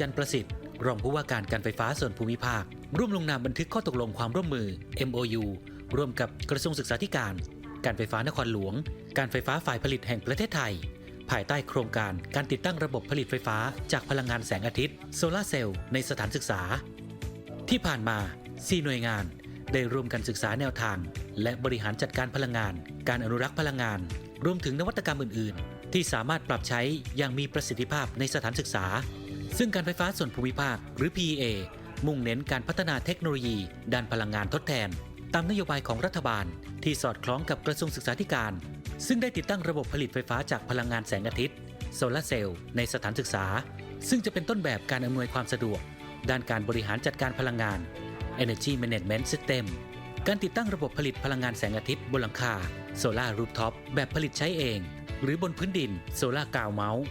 จันประสิทธิ์ รองผู้ว่าการการไฟฟ้าส่วนภูมิภาค ร่วมลงนามบันทึกข้อตกลงความร่วมมือ MOU ร่วมกับกระทรวงศึกษาธิการ การไฟฟ้านครหลวง การไฟฟ้าฝ่ายผลิตแห่งประเทศไทย ภายใต้โครงการการติดตั้งระบบผลิตไฟฟ้าจากพลังงานแสงอาทิตย์โซลาร์เซลล์ในสถานศึกษา ที่ผ่านมา 4 หน่วยงาน ได้ร่วมกันศึกษาแนวทาง และบริหารจัดการพลังงาน การอนุรักษ์พลังงาน รวมถึงนวัตกรรมอื่น ๆ ที่สามารถปรับใช้อย่างมีประสิทธิภาพในสถานศึกษา ซึ่งการไฟฟ้าส่วนภูมิภาคหรือ PEA มุ่งเน้นการพัฒนาเทคโนโลยี ด้านพลังงานทดแทน ตามนโยบายของรัฐบาล ที่สอดคล้องกับกระทรวงศึกษาธิการ ซึ่งได้ติดตั้งระบบผลิตไฟฟ้าจากพลังงานแสงอาทิตย์ โซลาร์เซลล์ในสถานศึกษา ซึ่งจะเป็นต้นแบบการอำนวยความสะดวก ด้านการบริหารจัดการพลังงาน Energy Management System การติดตั้งระบบผลิตพลังงานแสงอาทิตย์บนหลังคา Solar Rooftop แบบผลิตใช้เอง หรือบนพื้นดิน Solar g r o u n d Mount